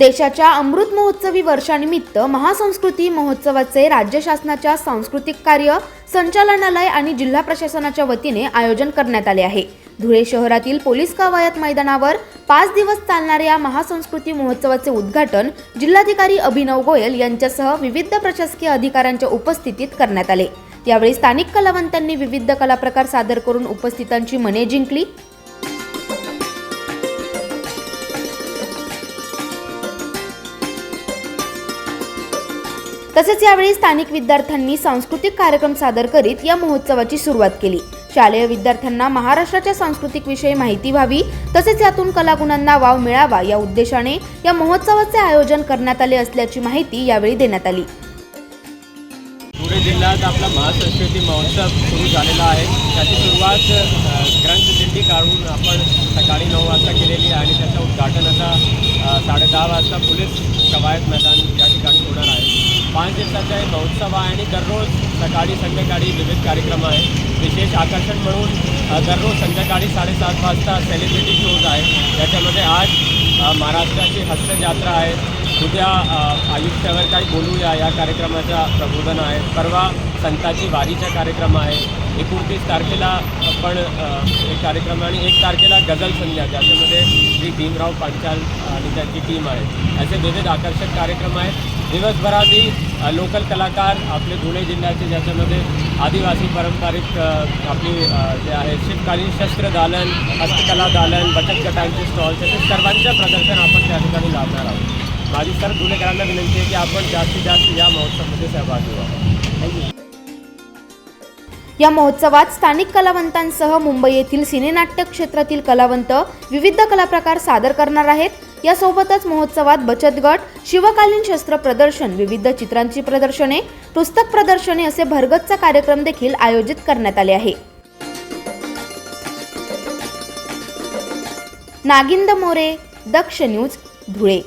देशाच्या अमृत महोत्सवी वर्षानिमित्त महासंस्कृती महोत्सवाचे राज्य शासनाच्या सांस्कृतिक कार्य संचालनालय आणि जिल्हा प्रशासनाच्या वतीने आयोजन करण्यात आले आहे. धुळे शहरातील पोलीस कवायत मैदानावर पाच दिवस चालणाऱ्या महासंस्कृती महोत्सवाचे उद्घाटन जिल्हाधिकारी अभिनव गोयल यांच्यासह विविध प्रशासकीय अधिकाऱ्यांच्या उपस्थितीत करण्यात आले. यावेळी स्थानिक कलावंतांनी विविध कलाप्रकार सादर करून उपस्थितांची मने जिंकली. तसेच यावेळी स्थानिक विद्यार्थ्यांनी सांस्कृतिक कार्यक्रम सादर करीत या महोत्सवाची सुरुवात केली. शालेय विद्यार्थ्यांना महाराष्ट्राच्या सांस्कृतिक विषयी माहिती व्हावी तसेच यातून कलागुणांना वाव मिळावा या उद्देशाने या महोत्सवाचे आयोजन करण्यात आले असल्याची माहिती यावेळी देण्यात आली. पुणे जिल्ह्यात आपला महासंस्कृती महोत्सव सुरू झालेला आहे. त्याची सुरुवात अ, ग्रंथ दिंडी काढून आपण सकाळी नऊ वाजता केलेली आहे आणि त्याचं उद्घाटन आता अ, साडेदहा वाजता पोलीस कवायत मैदान या ठिकाणी एक पाच दिवसाचा महोत्सव आहे आणि दररोज सकाळी संध्याकाळी विविध कार्यक्रम आहे विशेष आकर्षण म्हणून दररोज संध्याकाळी साडेसात वाजता सेलिब्रिटी शोज आहे त्याच्यामध्ये आज महाराष्ट्राची हस्तजात्रा आहे. उद्या आयुष्यावर काही बोलूया या कार्यक्रमाचा प्रबोधन आहे. परवा संताची वारीचा कार्यक्रम आहे. एकोणतीस तारखेला पण एक कार्यक्रम आणि एक तारखेला गझल संध्या. ज्याच्यामध्ये श्री भीमराव पांचाल आणि त्यांची टीम आहे. असे विविध आकर्षक कार्यक्रम आहेत. दिवसभरातही लोकल कलाकार आपले धुळे जिल्ह्याचे ज्याच्यामध्ये आदिवासी पारंपरिक आपली जे आहे शीतकालीन शस्त्र दालन हस्तकला दालन बचत गटांचे स्टॉल्स असे सर्वांचं प्रदर्शन आपण त्या ठिकाणी लावणार आहोत. माझी सर धुळेकरांना विनंती आहे की आपण जास्तीत जास्त या महोत्सवामध्ये सहभागी व्हावं. या महोत्सवात स्थानिक कलावंतांसह मुंबई येथील सिनेनाट्य क्षेत्रातील कलावंत विविध कलाप्रकार सादर करणार आहेत. यासोबतच महोत्सवात बचत गट शिवकालीन शस्त्र प्रदर्शन विविध चित्रांची प्रदर्शने पुस्तक प्रदर्शने असे भरगतचा कार्यक्रम देखील आयोजित करण्यात आले आहे. नागिंद मोरे दक्ष न्यूज धुळे.